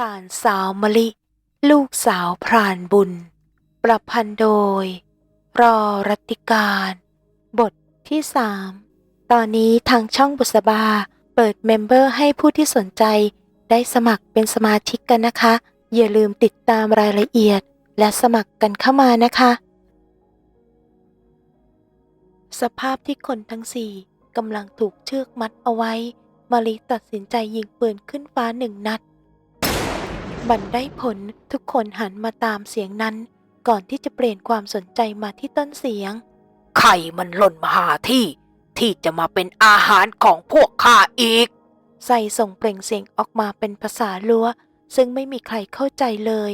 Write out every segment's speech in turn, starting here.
รานสาวมะลิ ลูกสาวพรานบุญ ประพันธ์โดย รอรัติการ บทที่สามตอนนี้ทางช่องบุษบา เปิดเมมเบอร์ให้ผู้ที่สนใจ ได้สมัครเป็นสมาชิกกันนะคะ อย่าลืมติดตามรายละเอียด และสมัครกันเข้ามานะคะ สภาพที่คนทั้งสี่กำลังถูกเชือกมัดเอาไว้มาริตัดสินใจยิงปืนขึ้นฟ้าหนึ่งนัด มันได้ผลทุกคนหันมาตามเสียงนั้น ก่อนที่จะเปลี่ยนความสนใจมาที่ต้นเสียง ไข่มันหล่นมาหาที่ ที่จะมาเป็นอาหารของพวกข้าอีก ใส่ส่งเปล่งเสียงออกมาเป็นภาษาลัวซึ่งไม่มีใครเข้าใจเลย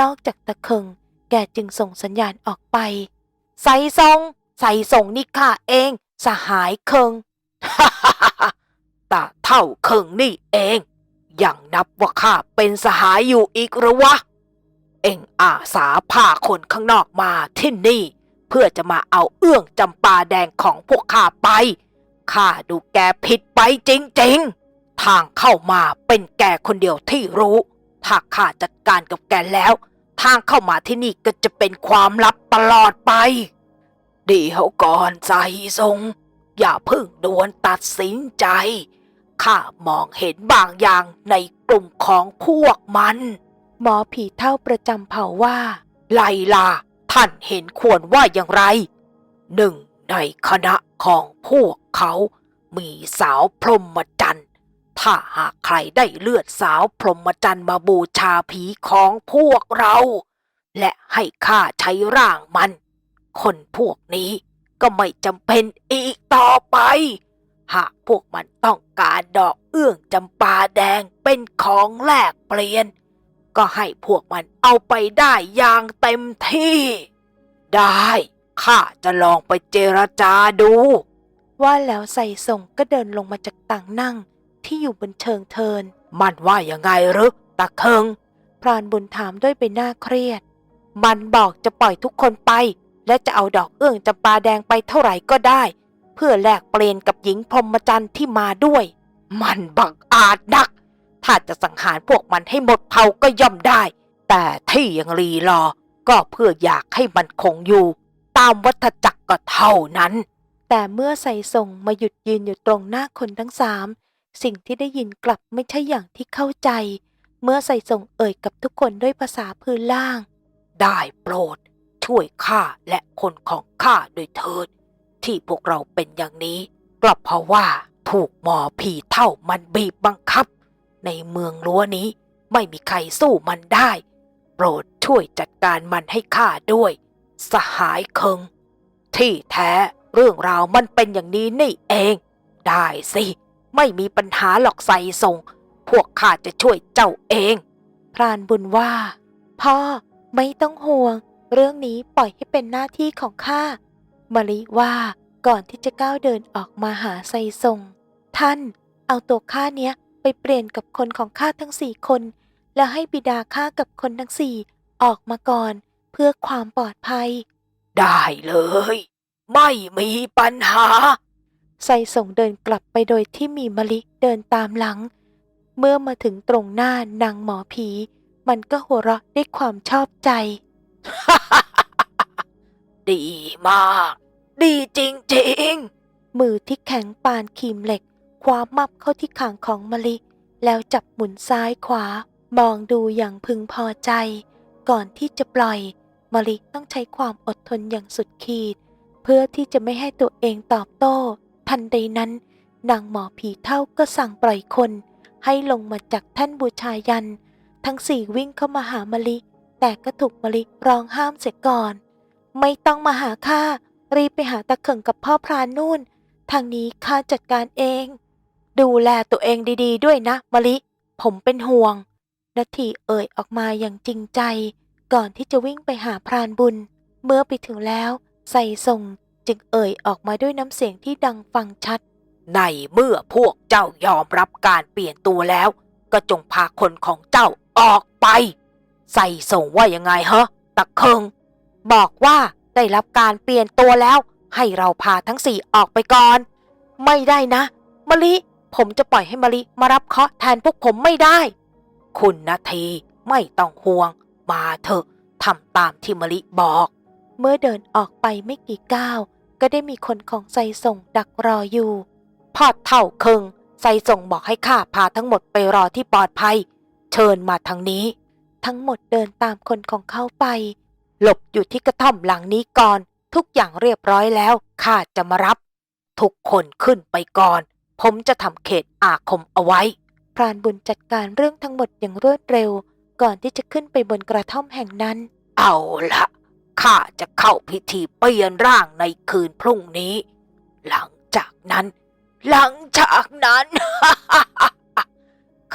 นอกจากตะเคิงแกจึงส่งสัญญาณออกไป ใส่ส่งใส่ส่งนี่ข้าเอง สหายเคิงตาเท่าเคิงนี่เอง ยังนับว่าข้าเป็นสหายอยู่อีกหรือวะ เอ็งอาสาพาคนข้างนอกมาที่นี่ เพื่อจะมาเอาเอื้องจำปาแดงของพวกข้าไป ข้าดูแกผิดไปจริงๆ ทางเข้ามาเป็นแกคนเดียวที่รู้ ถ้าข้าจัดการกับแกแล้ว ทางเข้ามาที่นี่ก็จะเป็นความลับตลอดไป ดี๋ยวก่อนใจทรงอย่าเพิ่งด่วนตัดสินใจ ข้ามองเห็นบางอย่างในกลุ่มของพวกมัน หมอผีเท่าประจำเผ่าว่า ไลลา ท่านเห็นควรว่าอย่างไร หนึ่งในคณะของพวกเขา มีสาวพรหมจันทรย์ถ้าหากใครได้เลือดสาวพรหมจันทรย์มาบูชาผีของพวกเรา และให้ข้าใช้ร่างมัน คนพวกนี้ก็ไม่จำเป็นอีกต่อไป หากพวกมันต้องการดอกเอื้องจำปาแดงเป็นของแลกเปลี่ยน ก็ให้พวกมันเอาไปได้อย่างเต็มที่ ได้ข้าจะลองไปเจรจาดู ว่าแล้วใส่ส่งก็เดินลงมาจากต่างนั่งที่อยู่บนเชิงเทิน มันว่ายังไงหรือตะเคิง พรานบุญถามด้วยใบหน้าเครียด มันบอกจะปล่อยทุกคนไป และจะเอาดอกเอื้องจำปาแดงไปเท่าไหร่ก็ได้ เพื่อแลกเปลี่ยนกับหญิงพรหมจันทรย์ที่มาด้วย มันบังอาจนัก ถ้าจะสังหารพวกมันให้หมดเผาก็ย่อมได้ แต่ที่ยังรีรอ ก็เพื่ออยากให้มันคงอยู่ ตามวัฏจักรก็เท่านั้น แต่เมื่อใส่ส่งมาหยุดยืนอยู่ตรงหน้าคนทั้งสามสิ่งที่ได้ยินกลับไม่ใช่อย่างที่เข้าใจ เมื่อใส่ส่งเอ่ยกับทุกคนด้วยภาษาพื้นล่าง ได้โปรด ช่วยข้าและคนของข้าด้วยเถิด ที่พวกเราเป็นอย่างนี้กลับเพราะว่าถูกหมอผีเท่ามันบีบบังคับ ในเมืองรั้วนี้ไม่มีใครสู้มันได้ โปรดช่วยจัดการมันให้ข้าด้วย สหายเคิง ที่แท้เรื่องราวมันเป็นอย่างนี้นี่เอง ได้สิ ไม่มีปัญหาหรอกใส่ส่ง พวกข้าจะช่วยเจ้าเอง พรานบุญว่า พ่อไม่ต้องห่วง เรื่องนี้ปล่อยให้เป็นหน้าที่ของข้า มะลิว่าก่อนที่จะก้าวเดินออกมาหาไซทรงท่านเอาตัวข้าเนี้ยไปเปลี่ยนกับคนของข้าทั้งสี่คน แล้วให้บิดาข้ากับคนทั้งสี่ออกมาก่อนเพื่อความปลอดภัย ได้เลย ไม่มีปัญหา ไซส่งเดินกลับไปโดยที่มีมะลิเดินตามหลัง เมื่อมาถึงตรงหน้านางหมอผี มันก็หัวเราะด้วยความชอบใจ ดีมาก ดีจริงมือที่แข็งปานครีมเหล็ก คว้ามับเข้าที่ขางของมะลิ แล้วจับหมุนซ้ายขวา มองดูอย่างพึงพอใจ ก่อนที่จะปล่อยมะลิต้องใช้ความอดทนอย่างสุดขีด เพื่อที่จะไม่ให้ตัวเองตอบโต้ ทันใดนั้น นางหมอผีเท่าก็สั่งปล่อยคน ให้ลงมาจากแท่นบูชายัน ทั้งสี่วิ่งเข้ามาหามะลิ แต่ก็ถูกมะลิร้องห้ามเสียก่อน ไม่ต้องมาหาข้ารีบไปหาตะเข่งกับพ่อพรานนู่น ทางนี้ข้าจัดการเอง ดูแลตัวเองดีๆ ด้วยนะมะลิ ผมเป็นห่วงนาทีเอ่ยออกมาอย่างจริงใจ ก่อนที่จะวิ่งไปหาพรานบุญ เมื่อไปถึงแล้ว ใส่ส่งจึงเอ่ยออกมาด้วยน้ำเสียงที่ดังฟังชัด ในเมื่อพวกเจ้ายอมรับการเปลี่ยนตัวแล้ว ก็จงพาคนของเจ้าออกไป ใส่ส่งว่ายังไงฮะตะเคิง บอกว่าได้รับการเปลี่ยนตัวแล้ว ให้เราพาทั้งสี่ออกไปก่อน ไม่ได้นะมะลิ ผมจะปล่อยให้มะลิมารับเคาะแทนพวกผมไม่ได้ คุณนาทีไม่ต้องห่วง มาเถอะทำตามที่มะลิบอก เมื่อเดินออกไปไม่กี่ก้าว ก็ได้มีคนของไซส่งดักรออยู่ พอดเท่าเคิงไซส่งบอกให้ข้าพาทั้งหมดไปรอที่ปลอดภัย เชิญมาทางนี้ ทั้งหมดเดินตามคนของเขาไป หลบอยู่ที่กระท่อมหลังนี้ก่อน ทุกอย่างเรียบร้อยแล้วข้าจะมารับ ทุกคนขึ้นไปก่อน ผมจะทำเขตอาคมเอาไว้ พรานบุญจัดการเรื่องทั้งหมดอย่างรวดเร็ว ก่อนที่จะขึ้นไปบนกระท่อมแห่งนั้น เอาละข้าจะเข้าพิธีเปลี่ยนร่างในคืนพรุ่งนี้ หลังจากนั้น หลังจากนั้น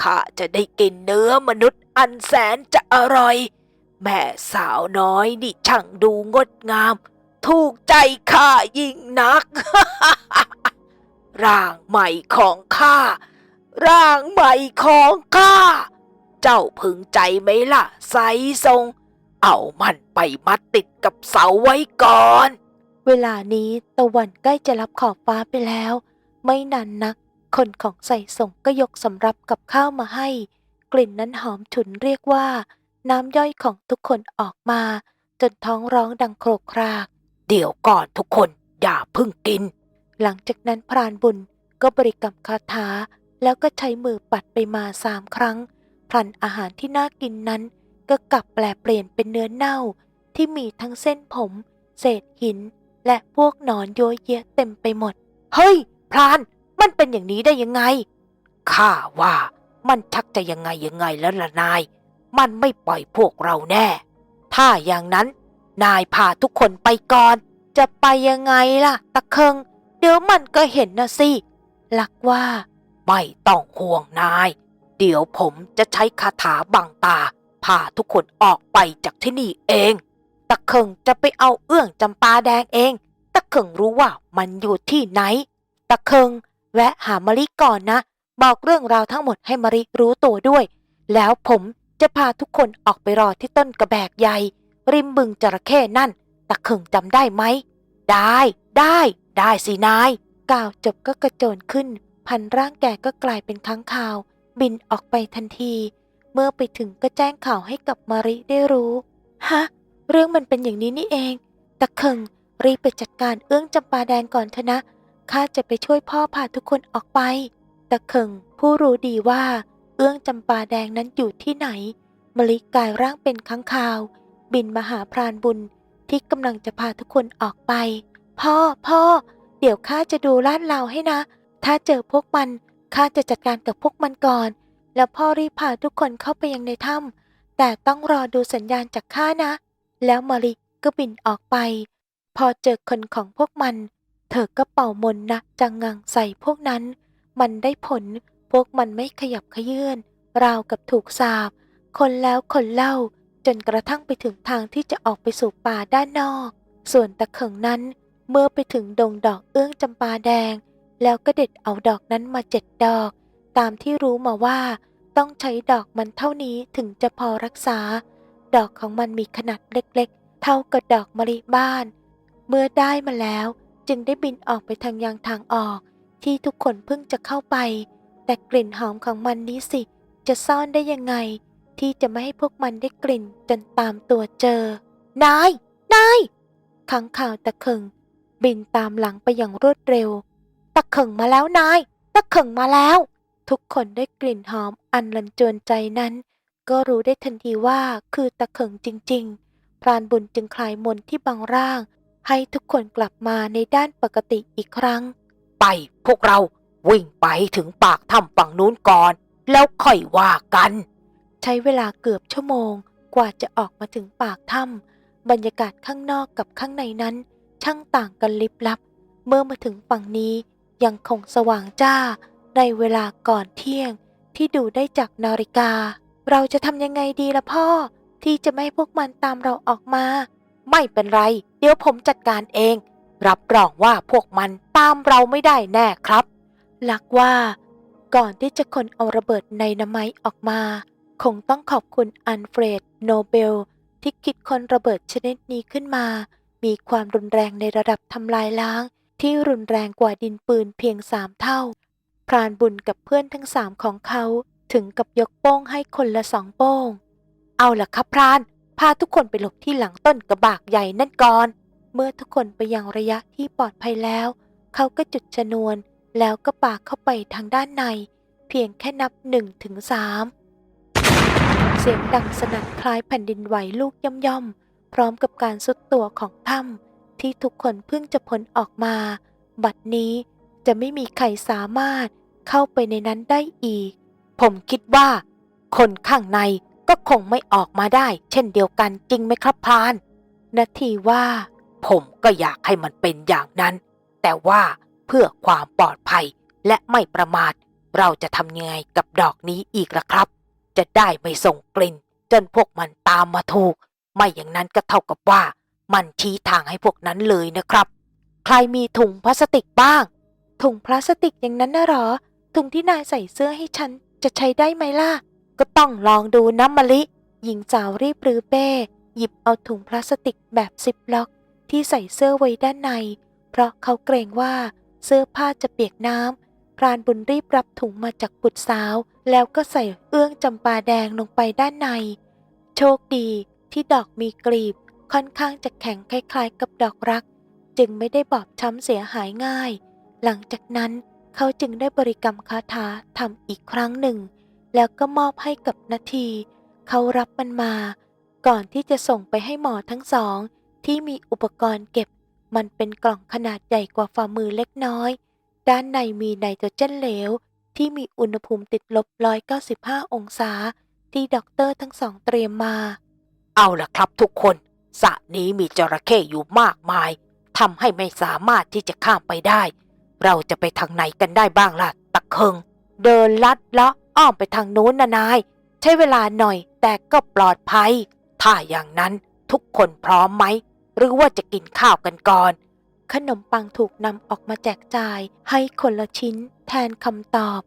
ข้าจะได้กินเนื้อมนุษย์อันแสนจะอร่อย แม่สาวน้อยนี่ช่างดูงดงาม ถูกใจข้ายิ่งนัก ร่างใหม่ของข้า ร่างใหม่ของข้า เจ้าพึงใจไหมล่ะไซทรง เอามันไปมัดติดกับเสาไว้ก่อน เวลานี้ตะวันใกล้จะรับขอบฟ้าไปแล้ว ไม่นานนัก คนของใส่ส่งก็ยกสำรับกับข้าวมาให้ กลิ่นนั้นหอมฉุนเรียกว่า น้ำย่อยของทุกคนออกมา จนท้องร้องดังโครกคราก เดี๋ยวก่อนทุกคนอย่าพึ่งกิน หลังจากนั้นพรานบุญก็บริกรรมคาถาแล้วก็ใช้มือปัดไปมาสามครั้งพลันอาหารที่น่ากินนั้น ก็กลับแปลเปลี่ยนเป็นเนื้อเน่า ที่มีทั้งเส้นผม เศษหิน และพวกหนอนโยเยะเต็มไปหมด เฮ้ย พราน มันเป็นอย่างนี้ได้ยังไง ข้าว่ามันชักจะยังไงยังไงแล้วล่ะนาย มันไม่ปล่อยพวกเราแน่ ถ้าอย่างนั้น นายพาทุกคนไปก่อน จะไปยังไงล่ะ ตะเคิง เดี๋ยวมันก็เห็นนะสิหลักว่า ไม่ต้องห่วงนาย เดี๋ยวผมจะใช้คาถาบังตา พาทุกคนออกไปจากที่นี่เอง ตะเคิงจะไปเอาเอื้องจำปาแดงเอง ตะเคิงรู้ว่ามันอยู่ที่ไหน ตะเคิงแวะหามะลิก่อนนะ บอกเรื่องราวทั้งหมดให้มะลิรู้ตัวด้วย แล้วผม จะพาทุกคนออกไปรอที่ต้นกระแบกใหญ่ ริมบึงจระเข้นั่น ตะเคิงจำได้ไหม ได้ ได้ ได้สินาย กล่าวจบก็กระโจนขึ้น พันร่างแกก็กลายเป็นค้างคาว บินออกไปทันที เมื่อไปถึงก็แจ้งข่าวให้กับมาริได้รู้ ฮะ เรื่องมันเป็นอย่างนี้นี่เอง ตะเคิงรีบไปจัดการเอื้องจำปาแดงก่อนเถอะนะข้าจะไปช่วยพ่อพาทุกคนออกไป ตะเคิงผู้รู้ดีว่า อื้องจำปาแดงนั้นอยู่ที่ไหน มลิกายร่างเป็นค้างคาว บินมาหาพรานบุญที่กำลังจะพาทุกคนออกไป พ่อพ่อ เดี๋ยวข้าจะดูลาดเลาให้นะ ถ้าเจอพวกมันข้าจะจัดการกับพวกมันก่อน แล้วพ่อรีบพาทุกคนเข้าไปยังในถ้ำแต่ต้องรอดูสัญญาณจากข้านะ แล้วมาริก็บินออกไป พอเจอคนของพวกมัน เธอก็เป่ามนนะจังงังใส่พวกนั้น มันได้ผล พวกมันไม่ขยับขยื่นราวกับถูกสาบ คนแล้วคนเล่าจนกระทั่งไปถึงทางที่จะออกไปสู่ป่าด้านนอก ส่วนตะเขิงนั้นเมื่อไปถึงดงดอกเอื้องจำปาแดง แล้วก็เด็ดเอาดอกนั้นมาเจ็ดดอก ตามที่รู้มาว่า ต้องใช้ดอกมันเท่านี้ถึงจะพอรักษา ดอกของมันมีขนาดเล็กๆ เท่ากับดอกมะลิบ้าน เมื่อได้มาแล้วจึงได้บินออกไปทางยังทางออก ที่ทุกคนเพิ่งจะเข้าไป แต่กลิ่นหอมของมันนี้สิ จะซ่อนได้ยังไง ที่จะไม่ให้พวกมันได้กลิ่นจนตามตัวเจอ นาย นายขังข่าวตะเคิงบินตามหลังไปอย่างรวดเร็ว ตะเขิงมาแล้วนาย ตะเขิงมาแล้ว ทุกคนได้กลิ่นหอมอันลันจวนใจนั้น ก็รู้ได้ทันทีว่าคือตะเขิงจริง ๆ พรานบุญจึงคลายมนที่บังร่าง ให้ทุกคนกลับมาในด้านปกติอีกครั้ง ไปพวกเรา วิ่งไปถึงปากถ้ำฝั่งนู้นก่อน แล้วค่อยว่ากัน ใช้เวลาเกือบชั่วโมงกว่าจะออกมาถึงปากถ้ำบรรยากาศข้างนอกกับข้างในนั้น ช่างต่างกันลิบลับ เมื่อมาถึงฝั่งนี้ยังคงสว่างจ้า ในเวลาก่อนเที่ยง ที่ดูได้จากนาฬิกา เราจะทำยังไงดีล่ะพ่อ ที่จะไม่ให้พวกมันตามเราออกมา ไม่เป็นไร เดี๋ยวผมจัดการเอง รับรองว่าพวกมันตามเราไม่ได้แน่ครับ ลักว่า ก่อนที่จะคนเอาระเบิดในน้ำไม้ออกมา คงต้องขอบคุณอันเฟรดโนเบล ที่คิดคนระเบิดชนิดนี้ขึ้นมา มีความรุนแรงในระดับทำลายล้าง ที่รุนแรงกว่าดินปืนเพียงสามเท่า พรานบุญกับเพื่อนทั้งสามของเขา ถึงกับยกโป้งให้คนละสองโป้ง เอาล่ะครับพราน พาทุกคนไปหลบที่หลังต้นกระบากใหญ่นั่นก่อน เมื่อทุกคนไปยังระยะที่ปลอดภัยแล้ว เขาก็จุดชนวน แล้วก็ปาเข้าไปทางด้านใน เพียงแค่นับหนึ่งถึงสามเสียงดังสนั่นคล้ายแผ่นดินไหวลูกย่อมย่อมๆ พร้อมกับการสุดตัวของถ้ำที่ทุกคนเพิ่งจะพ้นออกมา บัดนี้จะไม่มีใครสามารถเข้าไปในนั้นได้อีก ผมคิดว่า คนข้างในก็คงไม่ออกมาได้ เช่นเดียวกันจริงไหมครับพรานนาทีว่า ผมก็อยากให้มันเป็นอย่างนั้น แต่ว่า เพื่อความปลอดภัยและไม่ประมาท เราจะทำยังไงกับดอกนี้อีกล่ะครับ จะได้ไม่ส่งกลิ่น จนพวกมันตามมาถูก ไม่อย่างนั้นก็เท่ากับว่า มันชี้ทางให้พวกนั้นเลยนะครับ ใครมีถุงพลาสติกบ้าง ถุงพลาสติกอย่างนั้นนะหรอ ถุงที่นายใส่เสื้อให้ฉันจะใช้ได้ไหมล่ะ ก็ต้องลองดูนะมะลิ หญิงสาวรีบรื้อเป้ หยิบเอาถุงพลาสติกแบบซิปล็อก ที่ใส่เสื้อไว้ด้านใน เพราะเขาเกรงว่า เสื้อผ้าจะเปียกน้ำพรานบุญรีบรับถุงมาจากบุตรสาว แล้วก็ใส่เอื้องจำปาแดงลงไปด้านใน โชคดีที่ดอกมีกลีบ ค่อนข้างจะแข็งคล้ายๆ กับดอกรัก จึงไม่ได้บอบช้ำเสียหายง่าย หลังจากนั้นเขาจึงได้บริกรรมคาถาทำอีกครั้งหนึ่ง แล้วก็มอบให้กับนาที เขารับมันมา ก่อนที่จะส่งไปให้หมอทั้งสอง ที่มีอุปกรณ์เก็บ มันเป็นกล่องขนาดใหญ่กว่าฝ่ามือเล็กน้อย ด้านในมีไนโตรเจนเหลว ที่มีอุณหภูมิติดลบ 195 องศา ที่ด็อกเตอร์ทั้งสองเตรียมมา เอาล่ะครับทุกคนสระนี้มีจระเข้อยู่มากมายทำให้ไม่สามารถที่จะข้ามไปได้ เราจะไปทางไหนกันได้บ้างล่ะ ตะเคิง เดินลัดเลาะอ้อมไปทางโน้นนะนาย ใช้เวลาหน่อยแต่ก็ปลอดภัย ถ้าอย่างนั้นทุกคนพร้อมไหม หรือว่าจะกินข้าวกันก่อน ขนมปังถูกนำออกมาแจกจ่ายให้คนละชิ้นแทนคำตอบ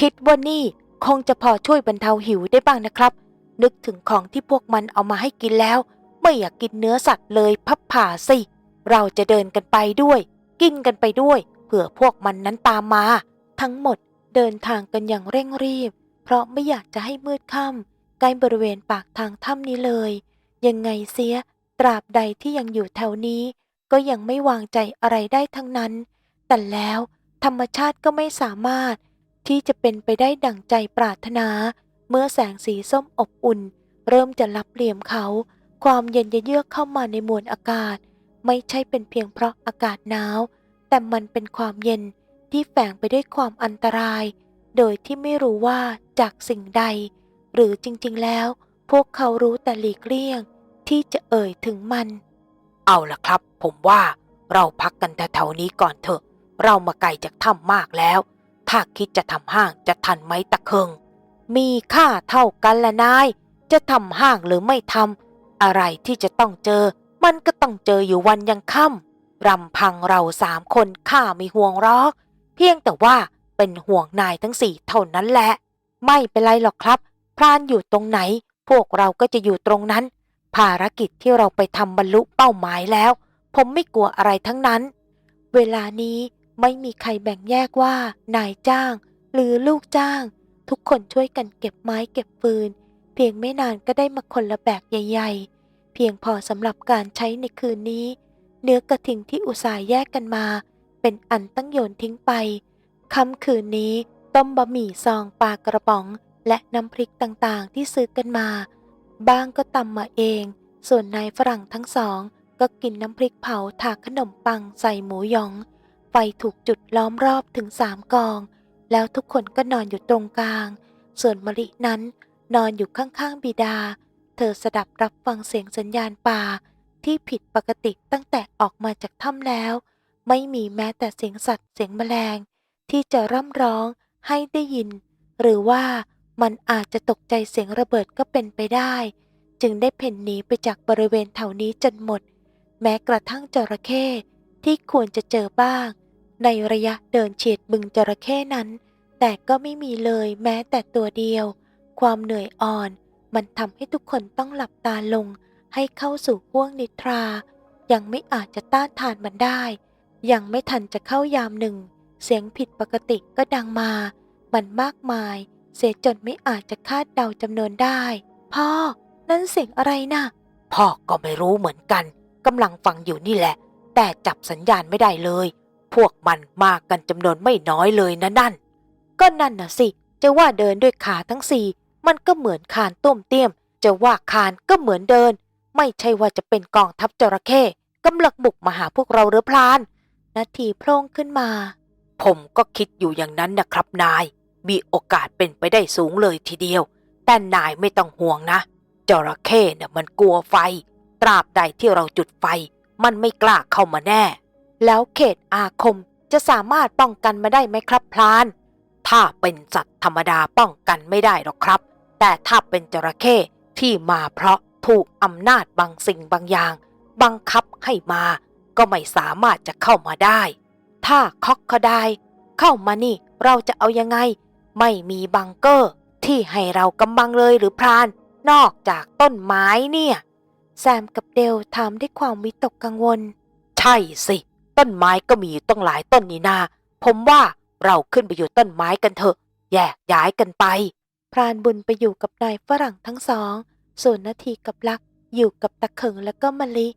คิดว่านี่คงจะพอช่วยบรรเทาหิวได้บ้างนะครับ นึกถึงของที่พวกมันเอามาให้กินแล้ว ไม่อยากกินเนื้อสัตว์เลยพับผ่าสิ เราจะเดินกันไปด้วย กินกันไปด้วย เผื่อพวกมันนั้นตามมา ทั้งหมดเดินทางกันอย่างเร่งรีบ เพราะไม่อยากจะให้มืดค่ำใกล้บริเวณปากทางถ้ำนี้เลย ยังไงเสีย ตราบใดที่ยังอยู่แถวนี้ ก็ยังไม่วางใจอะไรได้ทั้งนั้น แต่แล้วธรรมชาติก็ไม่สามารถ ที่จะเป็นไปได้ดั่งใจปรารถนา เมื่อแสงสีส้มอบอุ่น เริ่มจะรับเหลี่ยมเขา ความเย็นเยือกเข้ามาในมวลอากาศ ไม่ใช่เป็นเพียงเพราะอากาศหนาว แต่มันเป็นความเย็นที่แฝงไปด้วยความอันตราย โดยที่ไม่รู้ว่าจากสิ่งใด หรือจริงๆแล้ว พวกเขารู้แต่หลีกเลี่ยง ที่จะเอ่ยถึงมัน เอาล่ะครับ ผมว่าเราพักกันแถวๆนี้ก่อนเถอะ เรามาไกลจากถ้ำมากแล้ว ถ้าคิดจะทำห้างจะทันไหมตะเคิง มีค่าเท่ากันละนาย จะทำห้างหรือไม่ทำอะไรที่จะต้องเจอ มันก็ต้องเจออยู่วันยังค่ำรำพังเราสามคนข้าไม่ห่วงรอก เพียงแต่ว่าเป็นห่วงนายทั้งสี่เท่านั้นแหละ ไม่เป็นไรหรอกครับ พรานอยู่ตรงไหน พวกเราก็จะอยู่ตรงนั้น ภารกิจที่เราไปทำบรรลุเป้าหมายแล้ว ผมไม่กลัวอะไรทั้งนั้น เวลานี้ไม่มีใครแบ่งแยกว่า นายจ้าง หรือลูกจ้าง ทุกคนช่วยกันเก็บไม้เก็บฟืน เพียงไม่นานก็ได้มาคนละแบกใหญ่ ๆ เพียงพอสำหรับการใช้ในคืนนี้ เนื้อกระทิงที่อุตส่าห์แยกกันมา เป็นอันตั้งโยนทิ้งไปค่ำคืนนี้ต้มบะหมี่ซองปลากระป๋อง และน้ำพริกต่างๆ ที่ซื้อกันมา บ้างก็ตำมาเอง ส่วนนายฝรั่งทั้งสอง ก็กินน้ำพริกเผาถากขนมปังใส่หมูยอง ไฟถูกจุดล้อมรอบถึงสามกอง แล้วทุกคนก็นอนอยู่ตรงกลาง ส่วนมะลินั้น นอนอยู่ข้างๆบิดา เธอสดับรับฟังเสียงสัญญาณป่า ที่ผิดปกติตั้งแต่ออกมาจากถ้ำแล้ว ไม่มีแม้แต่เสียงสัตว์เสียงแมลง ที่จะร่ำร้องให้ได้ยิน หรือว่า มันอาจจะตกใจเสียงระเบิดก็เป็นไปได้ จึงได้เพ่นหนีไปจากบริเวณแถวนี้จนหมด แม้กระทั่งจระเข้ที่ควรจะเจอบ้าง ในระยะเดินเฉียดบึงจระเข้นั้น แต่ก็ไม่มีเลยแม้แต่ตัวเดียว ความเหนื่อยอ่อน มันทำให้ทุกคนต้องหลับตาลง ให้เข้าสู่ห้วงนิทรา ยังไม่อาจจะต้านทานมันได้ ยังไม่ทันจะเข้ายามหนึ่ง เสียงผิดปกติก็ดังมา มันมากมาย เสียจนไม่อาจจะคาดเดาจำนวนได้ พ่อ นั่นเสียงอะไรนะ่ะ พ่อก็ไม่รู้เหมือนกันกำลังฟังอยู่นี่แหละ แต่จับสัญญาณไม่ได้เลย พวกมันมากันจำนวนไม่น้อยเลยนะนั่น ก็นั่นน่ะสิ จะว่าเดินด้วยขาทั้งสี่มันก็เหมือนคานต้มเตี้ยม จะว่าคานก็เหมือนเดิน ไม่ใช่ว่าจะเป็นกองทัพจระเข้กำลังบุกมาหาพวกเราหรือพลาน นาทีโพล่งขึ้นมา ผมก็คิดอยู่อย่างนั้นนะครับนาย มีโอกาสเป็นไปได้สูงเลยทีเดียว แต่นายไม่ต้องห่วงนะ จระเข้เนี่ยมันกลัวไฟ ตราบใดที่เราจุดไฟ มันไม่กล้าเข้ามาแน่ แล้วเขตอาคมจะสามารถป้องกันมาได้ไหมครับพลาน ถ้าเป็นสัตว์ธรรมดาป้องกันไม่ได้หรอกครับ แต่ถ้าเป็นจระเข้ที่มาเพราะถูกอำนาจบางสิ่งบางอย่าง บังคับให้มา ก็ไม่สามารถจะเข้ามาได้ ถ้าคอกเขาได้เข้ามานี่เราจะเอายังไง ไม่มีบังเกอร์ ที่ให้เรากำบังเลยหรือพราน นอกจากต้นไม้เนี่ย แซมกับเดลถามด้วยความวิตกกังวล ใช่สิ ต้นไม้ก็มีอยู่ต้องหลายต้นนี่นา ผมว่าเราขึ้นไปอยู่ต้นไม้กันเถอะ แยกย้ายกันไป พรานบุญไปอยู่กับนายฝรั่งทั้งสอง ส่วนนาทีกับลักอยู่กับตะเขิงและก็มะลิ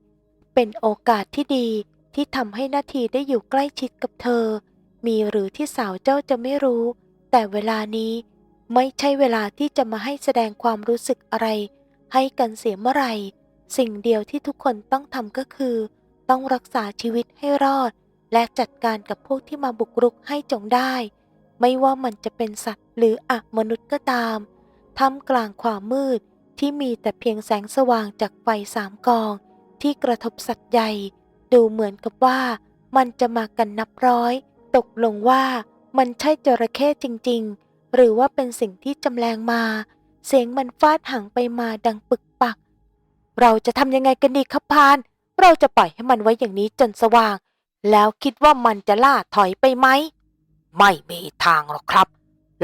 เป็นโอกาสที่ดีที่ทำให้นาทีได้อยู่ใกล้ชิดกับเธอ มีหรือที่สาวเจ้าจะไม่รู้ แต่เวลานี้ไม่ใช่เวลาที่จะมาให้แสดงความรู้สึกอะไร ให้กันเสียเมื่อไหร่ สิ่งเดียวที่ทุกคนต้องทำก็คือ ต้องรักษาชีวิตให้รอด และจัดการกับพวกที่มาบุกรุกให้จงได้ ไม่ว่ามันจะเป็นสัตว์หรืออะมนุษย์ก็ตามท่ามกลางความมืดที่มีแต่เพียงแสงสว่างจากไฟสามกอง ที่กระทบสัตว์ใหญ่ ดูเหมือนกับว่ามันจะมากันนับร้อย ตกลงว่า มันใช่จระเข้จริง ๆ หรือว่าเป็นสิ่งที่จำแรงมา เสียงมันฟาดหางไปมาดังปึกปัก เราจะทำยังไงกันดีครับพาน เราจะปล่อยให้มันไว้อย่างนี้จนสว่าง แล้วคิดว่ามันจะล่าถอยไปไหม ไม่มีทางหรอกครับ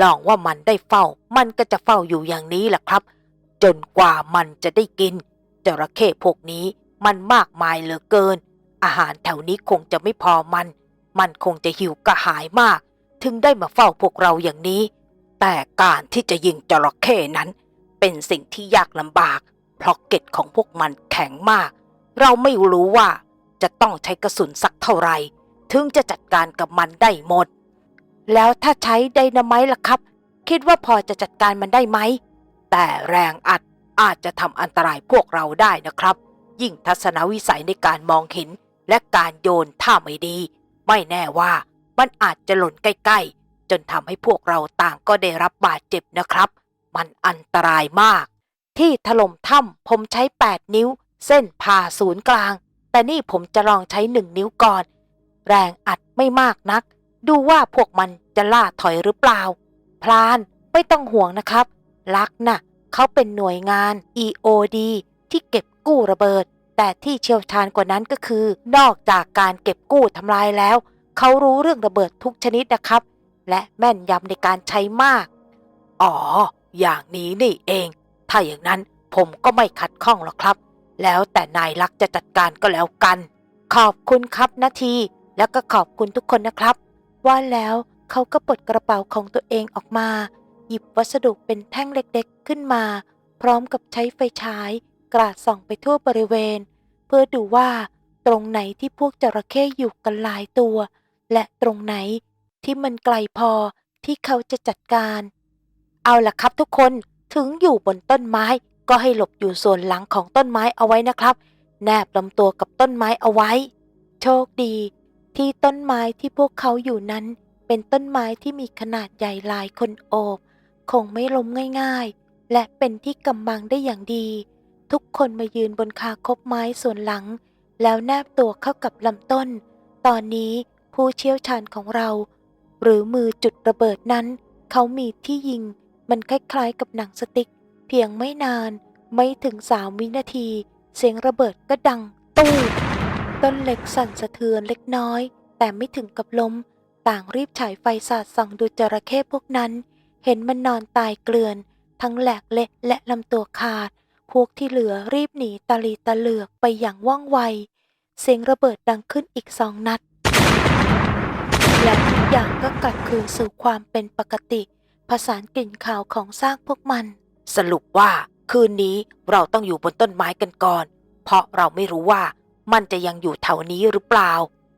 ลองว่ามันได้เฝ้า มันก็จะเฝ้าอยู่อย่างนี้แหละครับ จนกว่ามันจะได้กิน จระเข้พวกนี้มันมากมายเหลือเกิน อาหารแถวนี้คงจะไม่พอมัน มันคงจะหิวกระหายมาก ถึงได้มาเฝ้าพวกเราอย่างนี้ แต่การที่จะยิงจระเข้นั้น เป็นสิ่งที่ยากลำบาก เพราะเกล็ดของพวกมันแข็งมาก เราไม่รู้ว่าจะต้องใช้กระสุนสักเท่าไหร่ถึงจะจัดการกับมันได้หมด แล้วถ้าใช้ไดนาไมต์ล่ะครับ คิดว่าพอจะจัดการมันได้ไหม แต่แรงอัดอาจจะทำอันตรายพวกเราได้นะครับ ยิ่งทัศนวิสัยในการมองเห็นและการโยนถ้าไม่ดี ไม่แน่ว่า มันอาจจะหล่นใกล้ๆ จนทำให้พวกเราต่างก็ได้รับบาดเจ็บนะครับ มันอันตรายมาก ที่ถล่มถ้ำผมใช้ 8 นิ้ว เส้นผ่าศูนย์กลาง แต่นี่ผมจะลองใช้1นิ้วก่อน แรงอัดไม่มากนัก ดูว่าพวกมันจะล่าถอยหรือเปล่า พลานไม่ต้องห่วงนะครับ ลักษณ์น่ะเขาเป็นหน่วยงาน EOD ที่เก็บกู้ระเบิด แต่ที่เชี่ยวชาญกว่านั้นก็คือ นอกจากการเก็บกู้ทำลายแล้ว เขารู้เรื่องระเบิดทุกชนิดนะครับ และแม่นยำในการใช้มาก อ๋อ อย่างนี้นี่เอง ถ้าอย่างนั้นผมก็ไม่ขัดข้องหรอกครับ แล้วแต่นายลักจะจัดการก็แล้วกัน ขอบคุณครับนาที แล้วก็ขอบคุณทุกคนนะครับ ว่าแล้วเขาก็ปลดกระเป๋าของตัวเองออกมา หยิบวัสดุเป็นแท่งเล็กๆขึ้นมา พร้อมกับใช้ไฟฉาย กราดส่องไปทั่วบริเวณ เพื่อดูว่าตรงไหนที่พวกจระเข้อยู่กันหลายตัว และตรงไหนที่มันไกลพอที่เขาจะจัดการ เอาล่ะครับทุกคนถึงอยู่บนต้นไม้ก็ให้หลบอยู่ส่วนหลังของต้นไม้เอาไว้นะครับ แนบลำตัวกับต้นไม้เอาไว้ โชคดี ที่ต้นไม้ที่พวกเขาอยู่นั้น เป็นต้นไม้ที่มีขนาดใหญ่หลายคนโอบ คงไม่ล้มง่ายๆ และเป็นที่กำบังได้อย่างดี ทุกคนมายืนบนคาคบไม้ส่วนหลัง แล้วแนบตัวเข้ากับลำต้น ตอนนี้ ผู้เชี่ยวชาญของเรา หรือมือจุดระเบิดนั้น เขามีที่ยิง มันคล้ายๆกับหนังสติ๊ก เพียงไม่นาน ไม่ถึงสามวินาที เสียงระเบิดก็ดังตู้ต้นเหล็กสั่นสะเทือนเล็กน้อย แต่ไม่ถึงกับล้ม ต่างรีบฉายไฟสาดส่องดูจระเข้พวกนั้น เห็นมันนอนตายเกลื่อน ทั้งแหลกเละและลำตัวขาด พวกที่เหลือรีบหนีตาลีตะเหลือกไปอย่างว่องไว เสียงระเบิดดังขึ้นอีกสองนัด และทุกอย่างก็กลับคืนสู่ความเป็นปกติพสานกลิ่นขาวของซากพวกมัน สรุปว่าคืนนี้เราต้องอยู่บนต้นไม้กันก่อน เพราะเราไม่รู้ว่ามันจะยังอยู่แถวนี้หรือเปล่า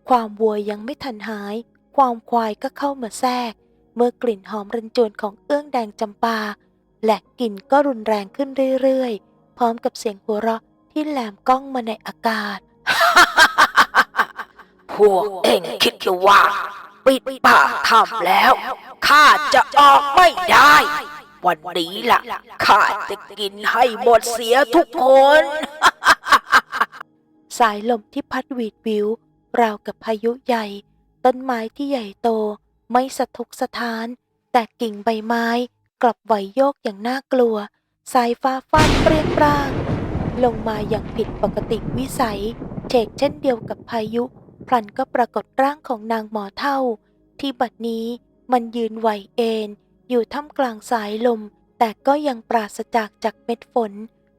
ความวัวยังไม่ทันหาย ความควายก็เข้ามาแทรก เมื่อกลิ่นหอมรันจวนของเอื้องแดงจำปา และกลิ่นก็รุนแรงขึ้นเรื่อยๆ พร้อมกับเสียงหัวเราะที่แหลมก้องมาในอากาศ พวกเองคิดหรือว่า ปิดปากทำแล้ว ข้าจะออกไม่ได้ วันนี้ล่ะ ข้าจะกินให้หมดเสียทุกคน สายลมที่พัดวีดวิว ราวกับพายุใหญ่ ต้นไม้ที่ใหญ่โต ไม่สะทกสะท้าน แต่กิ่งใบไม้กลับไหวโยกอย่างน่ากลัว สายฟ้าฟาดเปรี้ยงปร้าง ลงมาอย่างผิดปกติวิสัยเฉกเช่นเดียวกับพายุ พลันก็ปรากฏร่างของนางหมอเท่า ที่บัดนี้มันยืนไหวเอนอยู่ท่ามกลางสายลม แต่ก็ยังปราศจากจากเม็ดฝน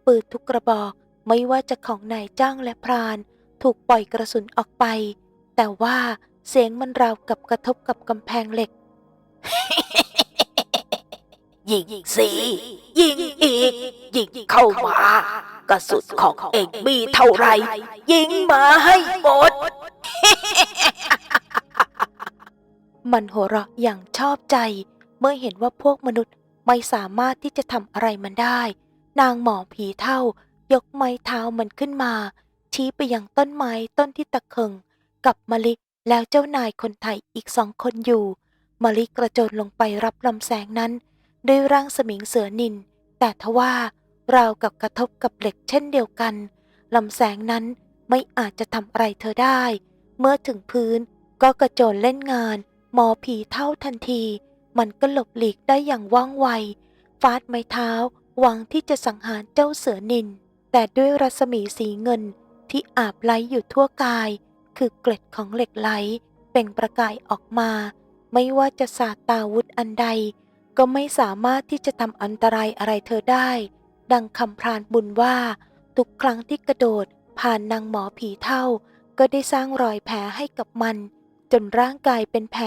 ปืนทุกกระบอกไม่ว่าจะของนายจ้างและพราน ถูกปล่อยกระสุนออกไป แต่ว่าเสียงมันราวกับกระทบกับกำแพงเหล็ก ยิงสิยิงอีก ยิงเข้ามากระสุนของเองมีเท่าไร ยิงมาให้หมด มันหัวเราะอย่างชอบใจ เมื่อเห็นว่าพวกมนุษย์ไม่สามารถที่จะทำอะไรมันได้ นางหมอผีเท่ายกไม้เท้ามันขึ้นมา ชี้ไปยังต้นไม้ต้นที่ตะเคิงกับมะลิแล้วเจ้านายคนไทยอีกสองคนอยู่มะลิกระโจนลงไปรับลำแสงนั้น ด้วยร่างสมิงเสือนิน แต่ทว่าราวกับกระทบกับเหล็กเช่นเดียวกันลำแสงนั้นไม่อาจจะทำอะไรเธอได้ เมื่อถึงพื้นก็กระโจนเล่นงาน หมอผีเท่าทันที มันก็หลบหลีกได้อย่างว่องไว ฟาดไม้เท้าหวังที่จะสังหารเจ้าเสือนิน แต่ด้วยรัศมีสีเงินที่อาบไหลอยู่ทั่วกาย คือเกล็ดของเหล็กไหลเปล่งประกายออกมา ไม่ว่าจะสาตาวุธอันใด ก็ไม่สามารถที่จะทำอันตรายอะไรเธอได้ ดังคำพรานบุญว่า ทุกครั้งที่กระโดดผ่านนางหมอผีเท่า ก็ได้สร้างรอยแผลให้กับมัน จนร่างกายเป็นแผล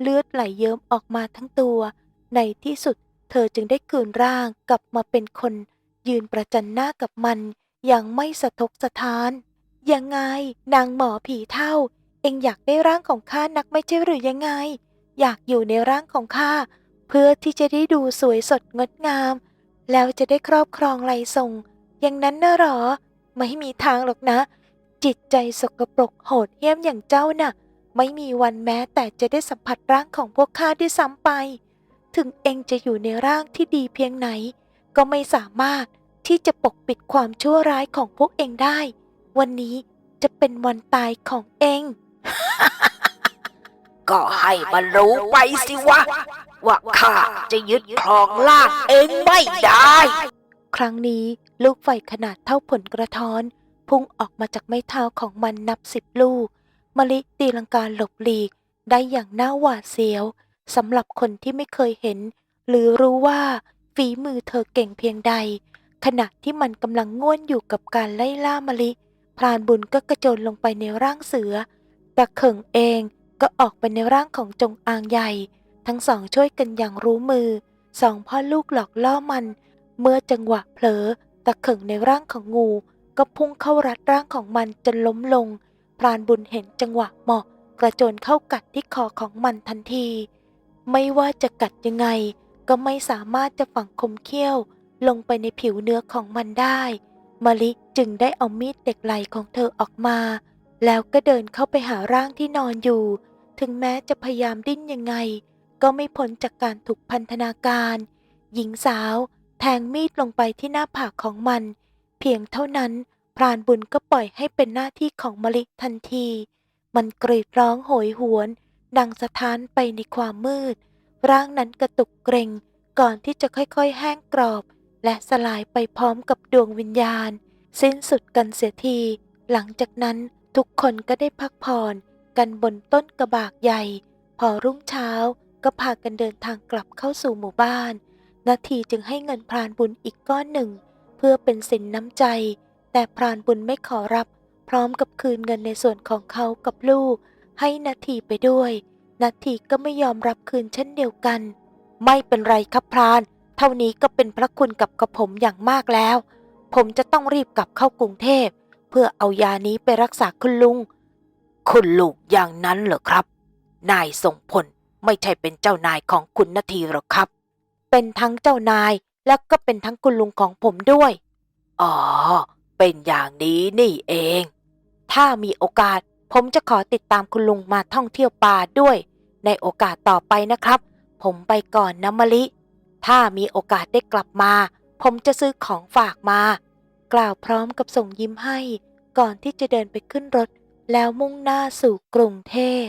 เลือดไหลเยิ้มออกมาทั้งตัว ในที่สุดเธอจึงได้คืนร่างกลับมาเป็นคน ยืนประจันหน้ากับมัน อย่างไม่สะทกสะท้าน ยังไง นางหมอผีเท่า เองอยากได้ร่างของข้านักไม่ใช่หรือยังไง อยากอยู่ในร่างของข้า เพื่อที่จะได้ดูสวยสดงดงาม แล้วจะได้ครอบครองไลทรง อย่างนั้นน่ะหรอ ไม่มีทางหรอกนะ จิตใจสกปรกโหดเหี้ยมอย่างเจ้าน่ะ ไม่มีวันแม้แต่จะได้สัมผัสร่างของพวกข้าได้ซ้ำไป ถึงเองจะอยู่ในร่างที่ดีเพียงไหน ก็ไม่สามารถที่จะปกปิดความชั่วร้ายของพวกเองได้ วันนี้จะเป็นวันตายของเอง ก็ให้มันรู้ไปสิวะ ว่าข้าจะยึดครองล่างเองไม่ได้ ครั้งนี้ลูกไฟขนาดเท่าผลกระท้อน พุ่งออกมาจากไม้เท้าของมันนับสิบลูกมะลิตีลังกาหลบหลีก ได้อย่างน่าหวาดเสียวสำหรับคนที่ไม่เคยเห็น หรือรู้ว่าฝีมือเธอเก่งเพียงใด ขณะที่มันกำลังง่วนอยู่กับการไล่ล่ามะลิ พรานบุญก็กระโจนลงไปในร่างเสือตะเขิงเองก็ออกไปในร่างของจงอางใหญ่ ทั้งสองช่วยกันอย่างรู้มือสองพ่อลูกหลอกล่อมัน เมื่อจังหวะเผลอตะเขิงในร่างของงู ก็พุ่งเข้ารัดร่างของมันจนล้มลง พรานบุญเห็นจังหวะเหมาะ กระโจนเข้ากัดที่คอของมันทันที ไม่ว่าจะกัดยังไง ก็ไม่สามารถจะฝังคมเขี้ยว ลงไปในผิวเนื้อของมันได้มะลิจึงได้เอามีดเด็กไหลของเธอออกมา แล้วก็เดินเข้าไปหาร่างที่นอนอยู่ ถึงแม้จะพยายามดิ้นยังไง ก็ไม่พ้นจากการถูกพันธนาการ หญิงสาวแทงมีดลงไปที่หน้าผากของมัน เพียงเท่านั้น พรานบุญก็ปล่อยให้เป็นหน้าที่ของมะลิทันที มันกรีดร้องโหยหวน ดังสะท้านไปในความมืด ร่างนั้นกระตุกเกรงก่อนที่จะค่อยๆ แห้งกรอบ และสลายไปพร้อมกับดวงวิญญาณ สิ้นสุดกันเสียที หลังจากนั้นทุกคนก็ได้พักผ่อน กันบนต้นกระบากใหญ่ พอรุ่งเช้า ก็พากันเดินทางกลับเข้าสู่หมู่บ้าน นาทีจึงให้เงินพรานบุญอีกก้อนหนึ่ง เพื่อเป็นสินน้ำใจ แต่พรานบุญไม่ขอรับ พร้อมกับคืนเงินในส่วนของเขากับลูก ให้นาทีไปด้วย นาทีก็ไม่ยอมรับคืนเช่นเดียวกัน ไม่เป็นไรครับพราน เท่านี้ก็เป็นพระคุณกับกระผมอย่างมากแล้ว ผมจะต้องรีบกลับเข้ากรุงเทพ เพื่อเอายานี้ไปรักษาคุณลุง คุณลูกอย่างนั้นเหรอครับ นายทรงพล ไม่ใช่เป็นเจ้านายของคุณนาทีหรอกครับ เป็นทั้งเจ้านายและก็เป็นทั้งคุณลุงของผมด้วย อ๋อ เป็นอย่างนี้นี่เอง ถ้ามีโอกาส ผมจะขอติดตามคุณลุงมาท่องเที่ยวป่าด้วย ในโอกาสต่อไปนะครับ ผมไปก่อนนะมะลิ ถ้ามีโอกาสได้กลับมา ผมจะซื้อของฝากมา กล่าวพร้อมกับส่งยิ้มให้ ก่อนที่จะเดินไปขึ้นรถ แล้วมุ่งหน้าสู่กรุงเทพ